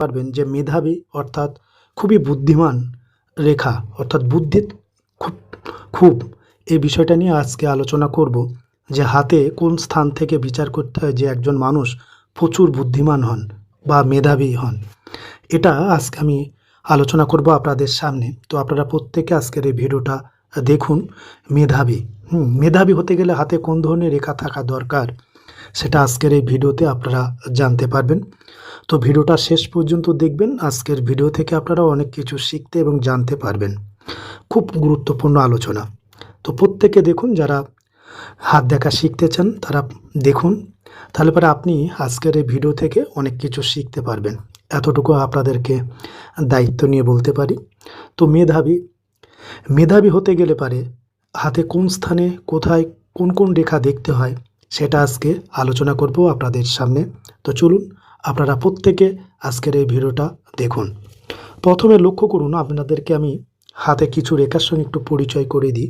পারবেন যে মেধাবী অর্থাৎ খুবই বুদ্ধিমান রেখা, অর্থাৎ বুদ্ধি খুব খুব। এই বিষয়টা নিয়ে আজকে আলোচনা করব যে হাতে কোন স্থান থেকে বিচার করতে হয় যে একজন মানুষ প্রচুর বুদ্ধিমান হন বা মেধাবী হন। এটা আজকে আমি আলোচনা করব আপনাদের সামনে। তো আপনারা প্রত্যেকে আজকের এই ভিডিওটা দেখুন। মেধাবী, হুম, মেধাবী হতে গেলে হাতে কোন ধরনের রেখা থাকা দরকার? সেটা আজকের এই ভিডিওতে আপনারা জানতে পারবেন। তো ভিডিওটা শেষ পর্যন্ত দেখবেন। আজকের ভিডিও থেকে আপনারা অনেক কিছু শিখতে এবং জানতে পারবেন। খুব গুরুত্বপূর্ণ আলোচনা। তো প্রত্যেকে দেখুন, যারা হাত দেখা শিখতে চান, তারা দেখুন। তাহলে পরে আপনি আজকের এই ভিডিও থেকে অনেক কিছু শিখতে পারবেন। এতটুকু আপনাদেরকে দায়িত্ব নিয়ে বলতে পারি। তো মেধাবী মেধাবী হতে গেলে পারে হাতে কোন স্থানে, কোথায়, কোন কোন রেখা দেখতে হয় সেটা আজকে আলোচনা করব আপনাদের সামনে। তো চলুন, আপনারা প্রত্যেকে আজকের এই ভিডিওটা দেখুন। প্রথমে লক্ষ্য করুন, আপনাদেরকে আমি হাতে কিছু রেখার সঙ্গে একটু পরিচয় করে দিই।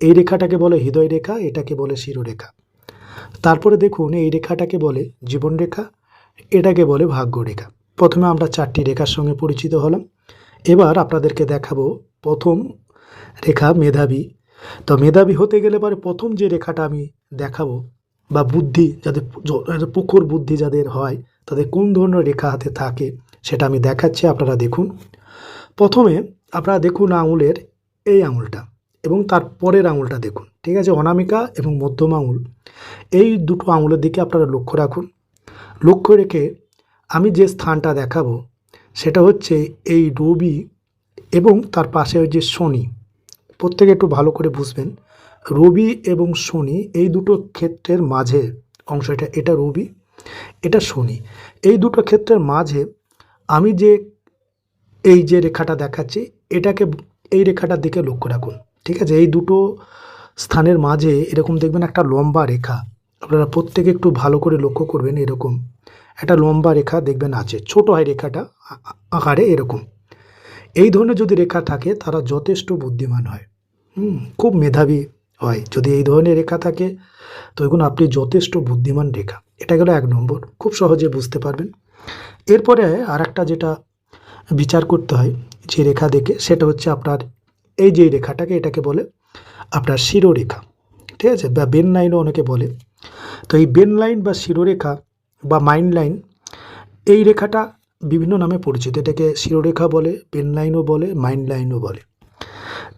এই রেখাটাকে বলে হৃদয় রেখা, এটাকে বলে শিরোরেখা। তারপরে দেখুন, এই রেখাটাকে বলে জীবন রেখা, এটাকে বলে ভাগ্য রেখা। প্রথমে আমরা চারটি রেখার সঙ্গে পরিচিত হলাম। এবার আপনাদেরকে দেখাবো প্রথম রেখা মেধাবী। তো মেধাবী হতে গেলে পরে প্রথম যে রেখাটা আমি দেখাবো বা বুদ্ধি যাদের প্রখর বুদ্ধি যাদের হয়, তাদের কোন ধরনের রেখা হাতে থাকে সেটা আমি দেখাচ্ছি, আপনারা দেখুন। প্রথমে আপনারা দেখুন আঙুলের এই আঙুলটা এবং তার পরের আঙুলটা দেখুন, ঠিক আছে? অনামিকা এবং মধ্যম আঙুল। এই দুটো আঙুলের দিকে আপনারা লক্ষ্য রাখুন। লক্ষ্য রেখে আমি যে স্থানটা দেখাবো, সেটা হচ্ছে এই রবি এবং তার পাশে যে শনি। প্রত্যেকে একটু ভালো করে বুঝবেন। রবি এবং শনি এই দুটো ক্ষেত্রের মাঝে অংশ, এটা এটা রবি, এটা শনি। এই দুটো ক্ষেত্রের মাঝে আমি যে এই যে রেখাটা দেখাচ্ছি, এটাকে এই রেখাটার দিকে লক্ষ্য রাখুন, ঠিক আছে? এই দুটো স্থানের মাঝে এরকম দেখবেন একটা লম্বা রেখা। আপনারা প্রত্যেকে একটু ভালো করে লক্ষ্য করবেন এরকম। একটা লম্বা রেখা দেখবেন আছে, ছোট হয় রেখাটা আকারে এরকম। এই ধরনের যদি রেখা থাকে, তারা যথেষ্ট বুদ্ধিমান হয়। খুব মেধাবী হয়। যদি এই ধরনের রেখা থাকে, তো এগুলো আপনি যথেষ্ট বুদ্ধিমান রেখা। এটা গেল এক নম্বর। খুব সহজে বুঝতে পারবেন। এরপরে আর একটা যেটা বিচার করতে হয় যে রেখা দেখে, সেটা হচ্ছে আপনার এই যে রেখাটাকে, এটাকে বলে আপনার শিরোরেখা। ঠিক আছে? বা বেন লাইনও অনেকে বলে। তো এই বেন লাইন বা শিরোরেখা বা মাইন্ড লাইন, এই রেখাটা বিভিন্ন নামে পরিচিত। এটাকে শিরোরেখা বলে পেন লাইনও বলে মাইন্ড লাইনও বলে।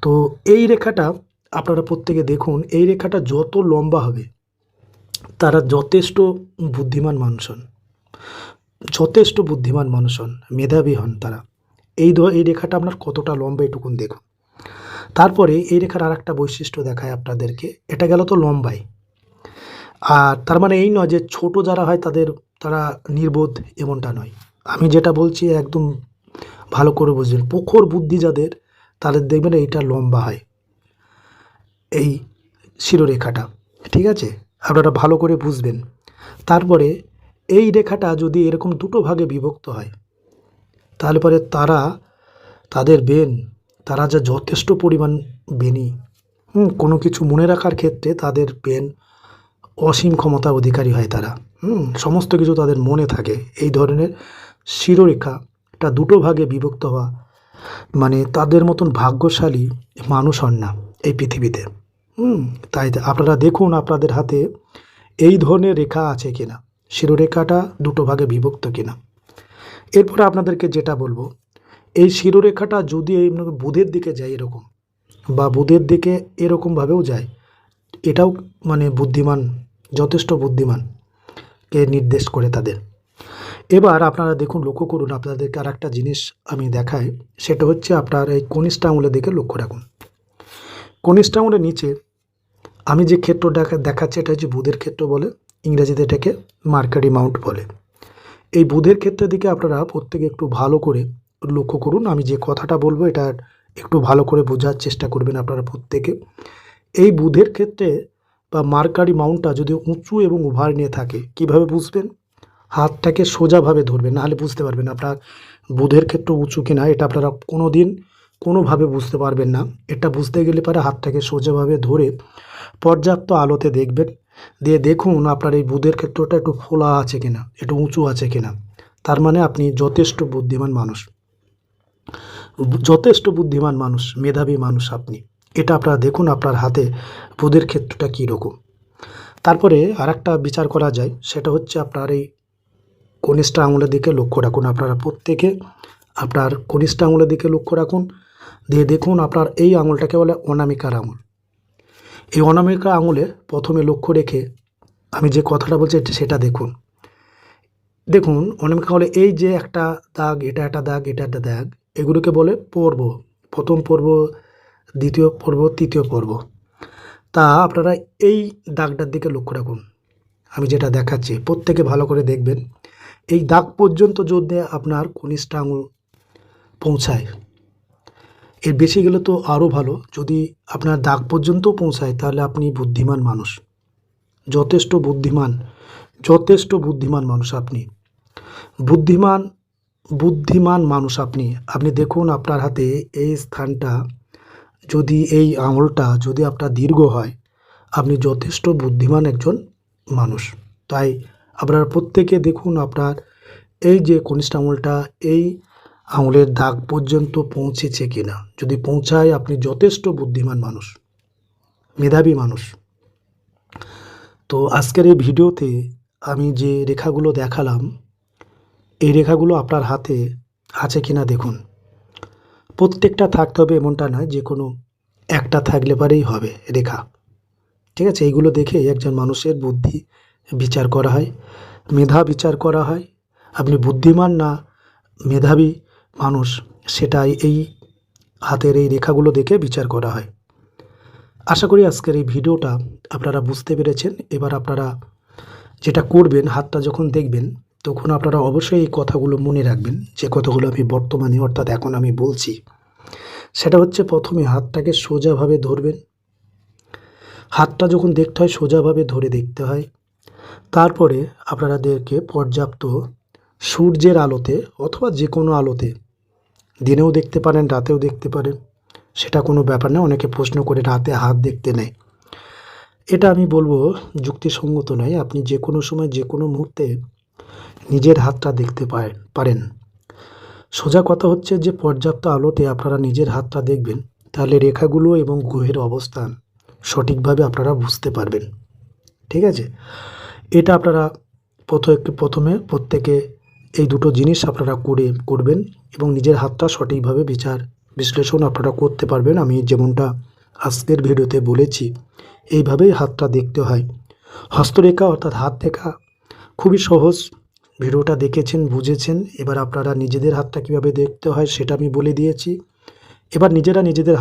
তো এই রেখাটা আপনারা প্রত্যেকে দেখুন, এই রেখাটা যত লম্বা হবে, তারা যথেষ্ট বুদ্ধিমান মানুষ হন যথেষ্ট বুদ্ধিমান মানুষ হন মেধাবী হন তারা। এই এই রেখাটা আপনার কতটা লম্বা এটুকুন দেখুন। তারপরে এই রেখার আর একটা বৈশিষ্ট্য দেখায় আপনাদেরকে, এটা গেল তো লম্বাই আর তার মানে এই নয় যে ছোট যারা হয় তাদের, তারা নির্বোধ এমনটা নয়। আমি যেটা বলছি একদম ভালো করে বুঝবেন। প্রখর বুদ্ধি যাদের, তাদের দেখবেন এইটা লম্বা হয়। এই শিরোরেখাটা, ঠিক আছে? আপনারা ভালো করে বুঝবেন। তারপরে এই রেখাটা যদি এরকম দুটো ভাগে বিভক্ত হয়, তাহলে পরে তারা তাদের বেন, তারা যা যথেষ্ট পরিমাণ বেনি, হুম, কোনো কিছু মনে রাখার ক্ষেত্রে তাদের পেন অসীম ক্ষমতা অধিকারী হয় তারা, হুম, সমস্ত কিছু তাদের মনে থাকে। এই ধরনের শিরোরেখা এটা দুটো ভাগে বিভক্ত হওয়া মানে তাদের মতন ভাগ্যশালী মানুষ হন না এই পৃথিবীতে। তাই আপনারা দেখুন আপনাদের হাতে এই ধরনের রেখা আছে কিনা। শিরোরেখাটা দুটো ভাগে বিভক্ত কিনা। এরপরে আপনাদেরকে যেটা বলব, এই শিরোরেখাটা যদি এই বুধের দিকে যায় এরকম বা বুধের দিকে এরকমভাবেও যায়, এটাও মানে বুদ্ধিমান, যথেষ্ট বুদ্ধিমান কে নির্দেশ করে তাদের। এবার আপনারা দেখুন, লক্ষ্য করুন আপনাদেরকে আর একটা জিনিস আমি দেখাই, সেটা হচ্ছে আপনার এই কনিষ্ঠ আঙুলের দিকে লক্ষ্য রাখুন। কনিষ্ঠ আঙুলের নিচে আমি যে ক্ষেত্র দেখা দেখাচ্ছি এটা হচ্ছে বুধের ক্ষেত্র বলে, ইংরেজিতে এটাকে মার্কারি মাউন্ট বলে। এই বুধের ক্ষেত্রের দিকে আপনারা প্রত্যেকে একটু ভালো করে লক্ষ্য করুন। আমি যে কথাটা বলব এটা একটু ভালো করে বোঝার চেষ্টা করবেন আপনারা প্রত্যেকে। এই বুধের ক্ষেত্রে বা মার্কারি মাউন্টটা যদি উঁচু এবং ওভার নিয়ে থাকে, কীভাবে বুঝবেন? হাতটাকে সোজাভাবে ধরবেন, নাহলে বুঝতে পারবেন আপনার বুধের ক্ষেত্র উঁচু কিনা, এটা আপনারা কোনো দিন কোনোভাবে বুঝতে পারবেন না। এটা বুঝতে গেলে পরে হাতটাকে সোজাভাবে ধরে পর্যাপ্ত আলোতে দেখবেন। দিয়ে দেখুন আপনার এই বুধের ক্ষেত্রটা একটু ফোলা আছে কিনা, একটু উঁচু আছে কিনা। তার মানে আপনি যথেষ্ট বুদ্ধিমান মানুষ। যথেষ্ট বুদ্ধিমান মানুষ, মেধাবী মানুষ আপনি। এটা আপনারা দেখুন আপনার হাতে বুধের ক্ষেত্রটা কী রকম তারপরে আরেকটা বিচার করা যায়, সেটা হচ্ছে আপনার এই কনিষ্ঠ আঙুলের দিকে লক্ষ্য রাখুন। আপনারা প্রত্যেকে আপনার কনিষ্ঠ আঙুলের দিকে লক্ষ্য রাখুন। দিয়ে দেখুন আপনার এই আঙুলটাকে বলে অনামিকার আঙুল। এই অনামিকা আঙুলে প্রথমে লক্ষ্য রেখে আমি যে কথাটা বলছি সেটা দেখুন। দেখুন, অনামিকা আঙুলে এই যে একটা দাগ, এটা একটা দাগ, এটা একটা দাগ, এগুলোকে বলে পর্ব, প্রথম পর্ব, দ্বিতীয় পর্ব, তৃতীয় পর্ব। তা আপনারা এই দাগটার দিকে লক্ষ্য রাখুন। আমি যেটা দেখাচ্ছি, প্রত্যেকে ভালো করে দেখবেন। এই দাগ পর্যন্ত যদি আপনার কনিষ্ঠ আঙুল পৌঁছায় এর বেশি গেলে তো আরও ভালো। যদি আপনার দাগ পর্যন্ত পৌঁছায়, তাহলে আপনি বুদ্ধিমান মানুষ। যথেষ্ট বুদ্ধিমান যথেষ্ট বুদ্ধিমান মানুষ আপনি। বুদ্ধিমান বুদ্ধিমান মানুষ আপনি। আপনি দেখুন আপনার হাতে এই স্থানটা, যদি এই আঙুলটা, যদি আপনার দীর্ঘ হয়, আপনি যথেষ্ট বুদ্ধিমান একজন মানুষ। তাই আপনার প্রত্যেকে দেখুন আপনার এই যে কনিষ্ঠ আঙুলটা, এই আঙুলের দাগ পর্যন্ত পৌঁছেছে কিনা? যদি পৌঁছায়, আপনি যথেষ্ট বুদ্ধিমান মানুষ, মেধাবী মানুষ। তো আজকের এই ভিডিওতে আমি যে রেখাগুলো দেখালাম, এই রেখাগুলো আপনার হাতে আছে কিনা দেখুন। প্রত্যেকটা থাকতে হবে এমনটা নয়, যে কোনো একটা থাকলে পারেই হবে রেখা। ঠিক আছে? এইগুলো দেখে একজন মানুষের বুদ্ধি বিচার করা হয়, মেধা বিচার করা হয়। আপনি বুদ্ধিমান না, মেধাবী মানুষ, সেটাই এই হাতের এই রেখাগুলো দেখে বিচার করা হয়। আশা করি আজকের এই ভিডিওটা আপনারা বুঝতে পেরেছেন। এবার আপনারা যেটা করবেন, হাতটা যখন দেখবেন, তখন আপনারা অবশ্যই এই কথাগুলো মনে রাখবেন। যে কথাগুলো আমি বর্তমানে, অর্থাৎ এখন আমি বলছি, সেটা হচ্ছে প্রথমে হাতটাকে সোজাভাবে ধরবেন। হাতটা যখন দেখতে হয়, সোজাভাবে ধরে দেখতে হয়। তারপরে আপনারাদেরকে পর্যাপ্ত সূর্যের আলোতে অথবা যে কোনো আলোতে। দিনেও দেখতে পারেন, রাতেও দেখতে পারেন। সেটা কোনো ব্যাপার না, অনেকে প্রশ্ন করে রাতে হাত দেখতে নেয়। এটা আমি বলব যুক্তিসঙ্গত নয়, আপনি যে কোনো সময়, যে কোনো মুহূর্তে নিজের হাতটা দেখতে পারেন। সোজা কথা হচ্ছে যে, পর্যাপ্ত আলোতে আপনারা নিজের হাতটা দেখবেন, তাহলে রেখাগুলো এবং গ্রহের অবস্থান সঠিকভাবে আপনারা বুঝতে পারবেন। ঠিক আছে? এটা আপনারা প্রথমে প্রথমে প্রত্যেকে এই দুটো জিনিস আপনারা করে, করবেন এবং নিজের হাতটা সঠিকভাবে বিচার, বিশ্লেষণ আপনারা করতে পারবেন। আমি যেমনটা আজকের ভিডিওতে বলেছি, এইভাবেই হাতটা দেখতে হয়। হস্তরেখা অর্থাৎ হাত দেখা খুবই সহজ। ভিডিওটা দেখেছেন, বুঝেছেন, এবার আপনারা নিজেদের হাতটা কীভাবে দেখতে হয় সেটা আমি বলে দিয়েছি। এবার নিজেরা নিজেদের হাত